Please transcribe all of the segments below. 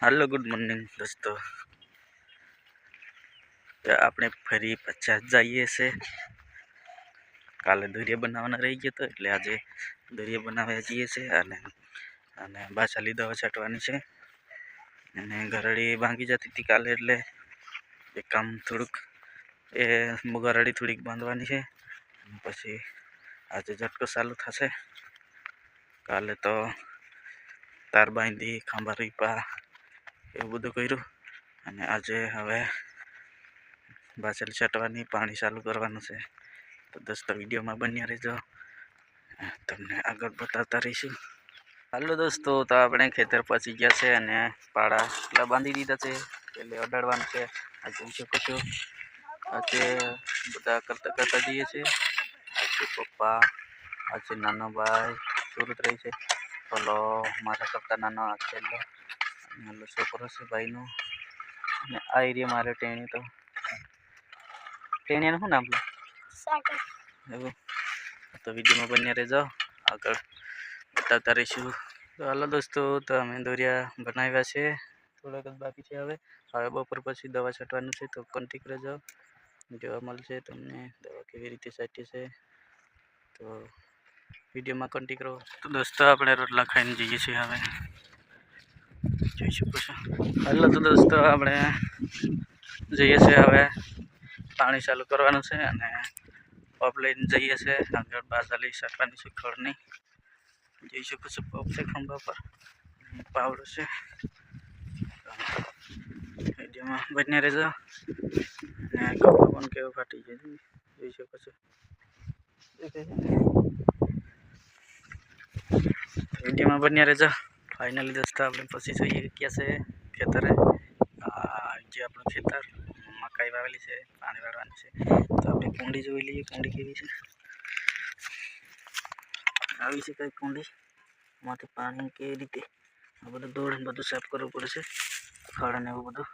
હાલો, good morning દોસ્તો. આપણે ફરી પચાસ જઈએ છે. કાલે દોરિયા બનાવવાના રહી ગયો તો, એટલે આજે દરિયા બનાવ્યા જઈએ છે અને અને બાસાલી દવા છાંટવાની છે. અને ગરડી ભાંગી જતી હતી કાલે, એટલે એ કામ થોડુંક, એ ગરડી થોડીક બાંધવાની છે. પછી આજે ઝટકો ચાલુ થશે. કાલે તો તાર બાંધી ખાંભા રીપા એવું બધું કર્યું. અને આજે હવે બાસેલ છાંટવાની પાણી ચાલુ કરવાનું છે. તો દોસ્તો, વિડીયોમાં બન્યા રહેજો. તમને આગળ બતાવતા રહીશું. હાલો દોસ્તો, તો આપણે ખેતર પહોંચી ગયા છે અને પાડા એટલા બાંધી દીધા છે એટલે અડાડવાનું છે. આ જોઈ શકો છો. આજે બધા કરતા કરતા જઈએ છીએ. આજે પપ્પા આજે નાનો ભાઈ, સુરત રહી છે. પેલો મારા કરતા નાનો આ છેલ્લો. ઓલો છોકરો છે ભાઈનો. અને આ એરિયા મારે ટેણી તો. ટેણીનું શું નામ એવું. તો વિડીયોમાં બન્યા રહેજો. આગળ બતાવતા રહીશું. તો હાલો દોસ્તો તો અમે દોરિયા બનાવ્યા છે. થોડાક જ બાકી છે હવે. હવે બપોર પછી દવા છાંટવાનું છે તો કોન્ટેક રહેજો. જોવા મળશે તમને દવા કેવી રીતે છાંટી છે. તો વિડીયોમાં કન્ટિક રહો. તો દોસ્તો આપણે રોટલા ખાઈને જઈએ છીએ હવે. જોઈ શકો છો હલો તો દોસ્તો, આપણે જઈએ છીએ હવે. પાણી ચાલુ કરવાનું છે અને પપ લઈને જઈએ છીએ. આગળ બાજાલી શકવાની છે ખડની. જોઈ શકો છો પપ છે ખંભા પર. પાવડો છે. વિડીયોમાં બન્યા રહેજો. અને ખભા પણ કેવો ફાટી ગયો જોઈ શકો છો? વિડીયોમાં બન્યા રહેજો. ફાઇનલી દોસ્તો આપણે પછી જોઈએ ક્યાં છે ખેતરે. જે આપણું ખેતર, મકાઈ વાવેલી છે, પાણી વાળવાની છે. તો આપણે કુંડી જોઈ લઈએ, કુંડી કેવી છે? આવી છે કઈ કુંડી? એમાંથી પાણી કેવી રીતે? આ બધું દોડ બધું સાફ કરવું પડશે ખડ ને એવું બધું.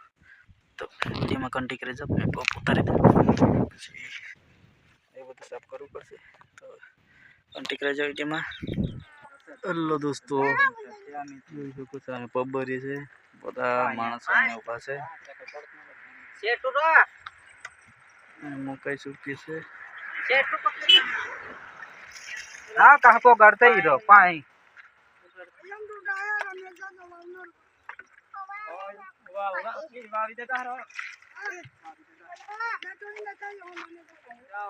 તો જેમાં કંટી કરી જાવ મેં ઉતારી દઉં પછી એ બધું સાફ કરવું પડશે. તો કંટી કરી જાવ જેમાં હેલો દોસ્તો. જોઈ શકો છો છે. બધા માણસો ને ઊભા છે. મુકાઈ ચૂકી છે હા કાકો ગળતે ઈ રહો પાણી વાવી દેતા રહો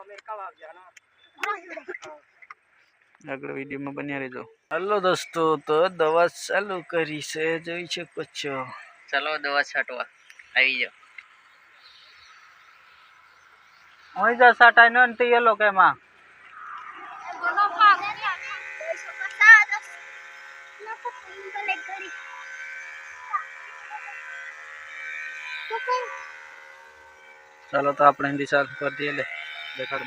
મેરે કવા ગયા ના આગળ વિડીયોમાં બન્યા રહેજો. હલો દોસ્તો તો દવા ચાલુ કરી છે જોઈ છે છો ચાલો દવા છાંટવા. આવી જાઓ. હું જ છાંટાઈ ન તે યલો કેમાં ચાલો તો આપણે દિશા કરી દઈએ દેખાડ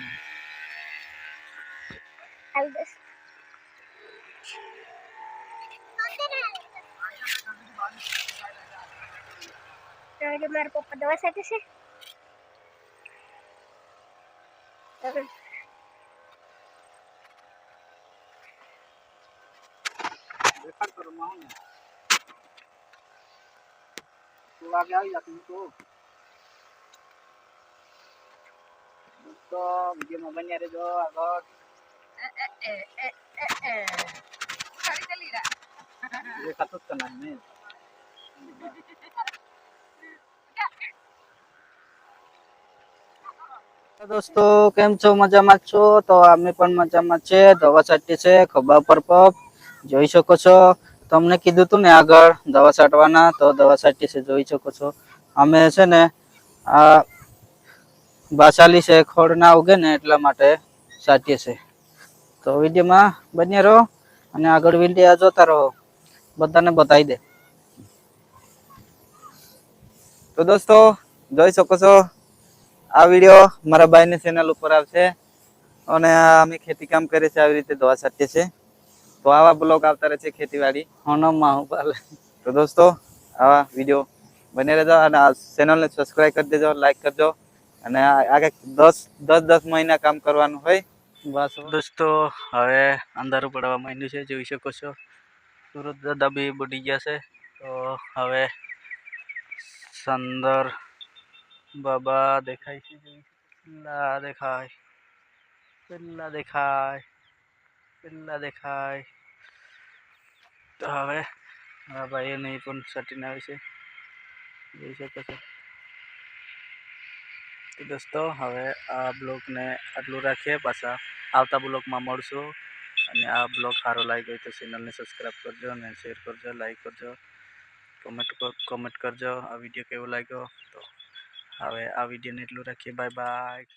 ಕೆಳಗೆ ಮಾಡ್ಬೇಕು dosa ಸತೀಸಿ lagi ya itu dia mau banyak eh eh eh eh eh eh. Kali kali ini satu tenang nih દોસ્તો, કેમ છો? મજામાં છો? તો અમે પણ મજામાં છે. દવા છાંટી છે, ખભા પર પગ. જોઈ શકો છો. તમને કીધું તું ને આગળ, દવા છાંટવાના. તો દવા છાંટી છે, જોઈ શકો છો. અમે છે ને, આ બાસાલી છે ખોડ ના ઉગે ને એટલા માટે છાંટીએ છે. તો વિડીયોમાં બન્યા રહો અને આગળ વીડિયો જોતા રહો. બધાને બતાવી દે. તો દોસ્તો, જોઈ શકો છો. આ વીડિયો મારા ભાઈની ચેનલ ઉપર આવશે. અને અમે ખેતી કામ કરીએ છીએ, આવી રીતે ધોવા સાચીએ છીએ. તો આવા બ્લોગ આવતા રહે છે ખેતીવાડી. હોનમમાં હું પાલે તો દોસ્તો, આવા વીડિયો બને રહેજો અને આ ચેનલને સબસ્ક્રાઈબ કરી દેજો લાઈક કરજો. અને આગળ દસ દસ દસ મહિના કામ કરવાનું હોય, બસ દોસ્તો, હવે અંધારું પડવા માંડ્યું છે, જોઈ શકો છો. સુરત દાદા બી બુડી ગયા છે. તો હવે અંદર બાબા દેખાય છે પેલા દેખાય પેલા દેખાય પેલા દેખાય તો હવે મારા ભાઈએ નહીં પણ સટીને આવે છે જોઈ શકો છો તો દોસ્તો હવે આ બ્લોગને આટલું રાખીએ પાછા આવતા બ્લોગમાં મળશું અને આ બ્લોગ સારો લાગ્યો હોય તો ચેનલને સબસ્ક્રાઈબ કરજો અને શેર કરજો, લાઈક કરજો, કમેન્ટ કમેન્ટ કરજો. આ વીડિયો કેવો લાગ્યો તો હવે આ વિડીયોને એટલું રાખીએ. Bye bye.